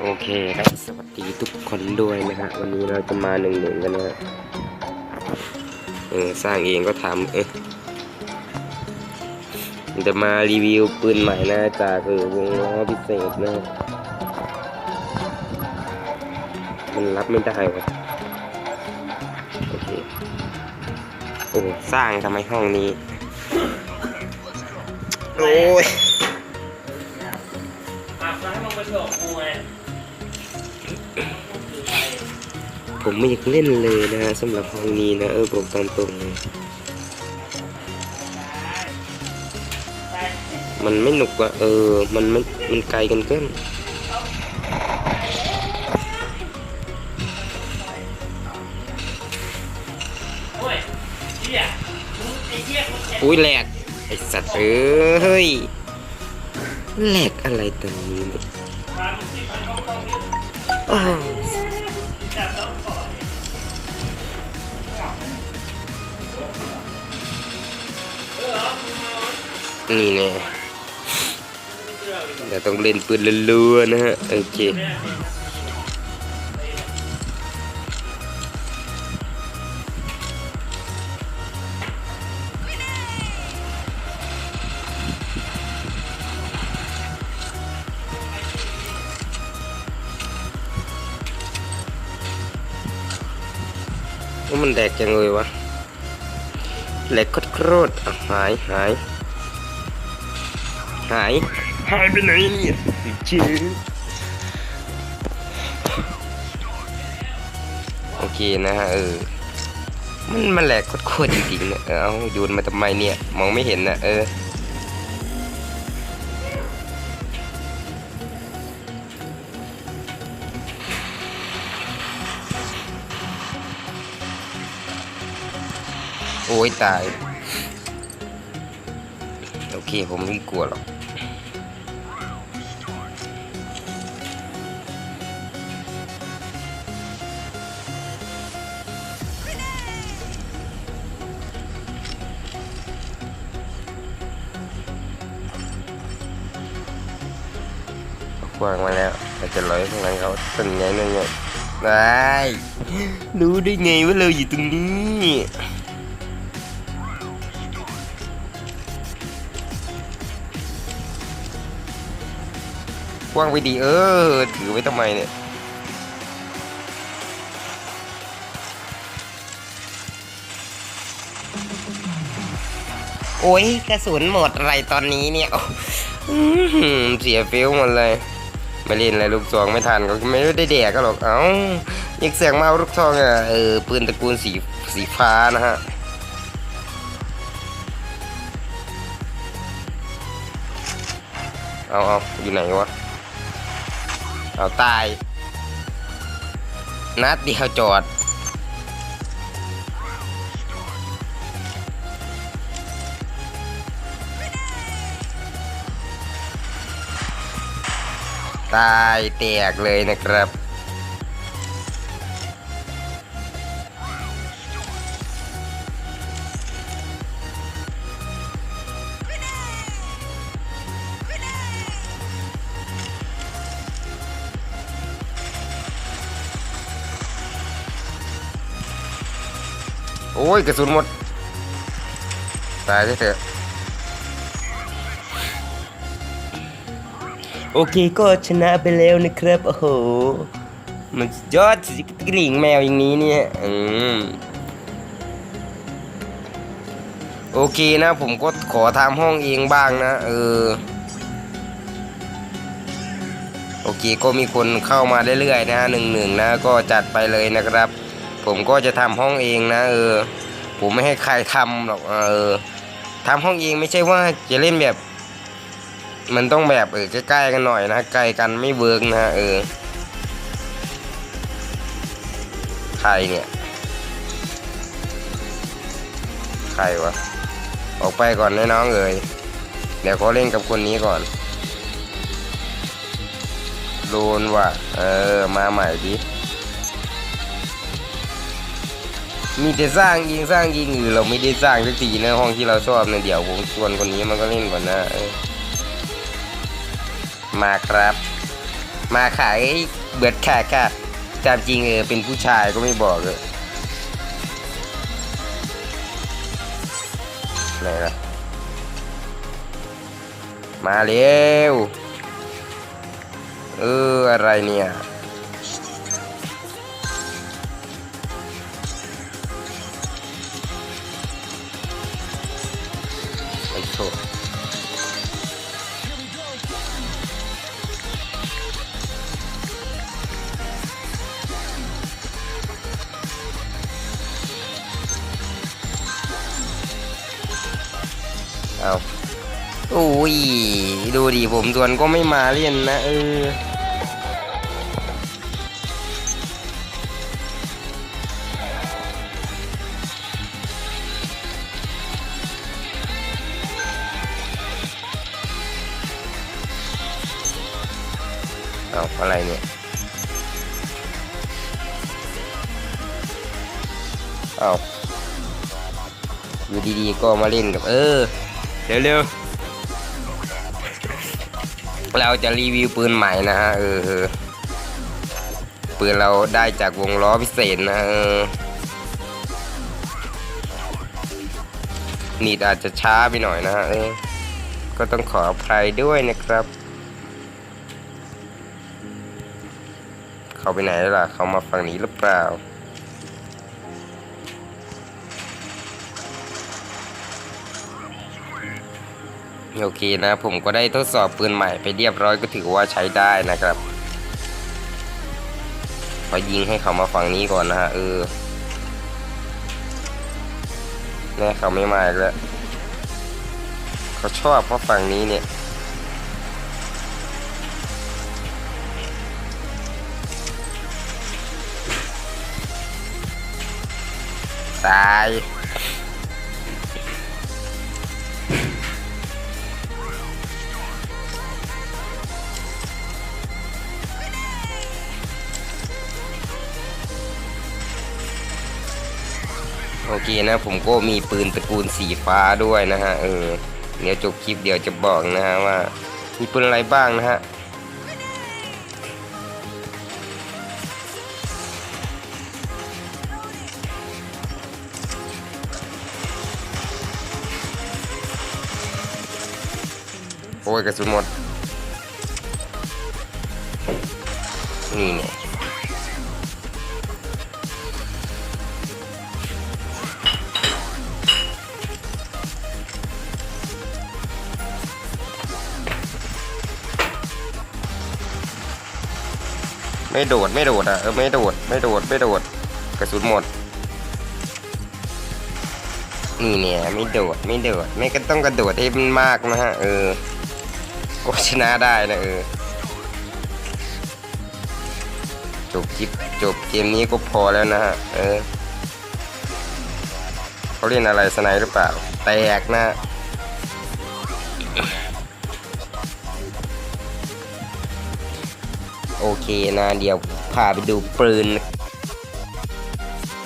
โอเคครับสวัสดีทุกคนด้วยนะฮะวันนี้เราจะมาหนึ่งหนึ่งกันนะฮะเออสร้างเองก็ทำเออจะมารีวิวปืนใหม่นะจากเออวงล้อพิเศษนะฮะมันรับไม่ได้วะโอเคโอ้สร้างทำไมห้องนี้ โอ้ยอะมาให้มึงไปเถอะกูไง ผมไม่อยากเล่นเลยนะฮะสำหรับห้องนี้นะเออบอกตามตรงมันไม่หนุกอะเออ มันมันมันไกลกันเกินอุ้ยแหลกไอสัตว์เอ้ยแหลกอะไรตอนนี้เนี่ย นี่ไงเราต้องเล่นปืนล้วนนะฮะ โอเคมันแดกจังเลยวะ แหลกโคตรๆอะหายหาย หาย หายไปไหนเนี่ยชื่อโอเคนะฮะเออ มันมันแหลกโคตรๆจริงๆเนี่ยเออเอาโยนมาทำไมเนี่ย มองไม่เห็นนะเออ โอ้ยตาย โอเค ผมไม่กลัวหรอกวางมาแล้วเราจะร้อยข้างหลังเขาเป็นไงนั่นไงได้รู้ได้ไงว่าเราอยู่ตรงนี้ กว้างไปดีเออ ถือไว้ทำไมเนี่ยโอ้ยกระสุนหมดอะไรตอนนี้เนี่ยอื้อหือเสียฟิลหมดเลยไม่เล่นอะไรลูกซองไม่ทันก็ไม่ได้แดกก็หรอกเอ้ายังเสียงมาเอาลูกซองอะเออปืนตระกูลสีสีฟ้านะฮะเอาเอาอยู่ไหนวะ เอาตาย นัดเดียวจอด ตายแตกเลยนะครับ โอ้ยกระสุนหมด ตายเถอะโอเคก็ชนะไปแล้วนะครับ โอ้โห มันยอดสิกริ่งแมวอย่างนี้เนี่ยอืมโอเคนะผมก็ขอทำห้องเองบ้างนะ เออ โอเคก็มีคนเข้ามาเรื่อยๆนะหนึ่งหนึ่งนะ ก็จัดไปเลยนะครับ ผมก็จะทำห้องเองนะเออ ผมไม่ให้ใครทำหรอกเออทำห้องเองไม่ใช่ว่าจะเล่นแบบ มันต้องแบบเออใกล้ๆกันหน่อยนะใกลกันไม่เวิร์กนะเออใครเนี่ย ใครวะออกไปก่อนนะน้องเอ๋ยเดี๋ยวเขาเล่นกับคนนี้ก่อนโดนว่ะ เออ มาใหม่ดิ มีแต่สร้างยิงสร้างยิงหรือเราไม่ได้สร้างสักทีนะห้องที่เราชอบเนี่ยเดี๋ยวผมชวนคนนี้มันก็เล่นก่อนนะมาครับ มาขายเบิดแขกค่ะตามจริงเออเป็นผู้ชายก็ไม่บอกเลยไหนล่ะมาเร็วเอออะไรเนี่ย โชเอาโอ้ย ดูดิผมดวนก็ไม่มาเล่นนะ เออ เอาอะไรเนี่ยเอาอยู่ดีๆก็มาเล่นกับเออ เร็วๆ เราจะรีวิวปืนใหม่นะฮะเออปืนเราได้จากวงล้อพิเศษนะเออนีดอาจจะช้าไปหน่อยนะฮะเออก็ต้องขออภัยด้วยนะครับ เขาไปไหนแล้วล่ะ เขามาฝั่งนี้หรือเปล่า โอเคนะ ผมก็ได้ทดสอบปืนใหม่ไปเรียบร้อยก็ถือว่าใช้ได้นะครับพอยิงให้เขามาฝั่งนี้ก่อนนะฮะเออแน่เขาไม่มาอีกแล้วเขาชอบเพราะฝั่งนี้เนี่ย ตายโอเคนะผมก็มีปืนตระกูลสีฟ้าด้วยนะฮะเออเดี๋ยวจบคลิปเดี๋ยวจะบอกนะฮะว่า มีปืนอะไรบ้างนะฮะ โอ้ยกระสุนหมด นี่เนี่ยไม่โดดไม่โดดอะเออไม่โดดไม่โดดไม่โดดกระสุนหมดนี่เนี่ยไม่โดดไม่โดดไม่ก็ต้องกระโดดให้มันมากนะฮะเออ ก็ชนะได้นะเออ จบคลิปจบเกมนี้ก็พอแล้วนะฮะ เออเขาเล่นอะไรสไนหรือเปล่า แตกนะโอเคนะเดี๋ยวพาไปดูปืน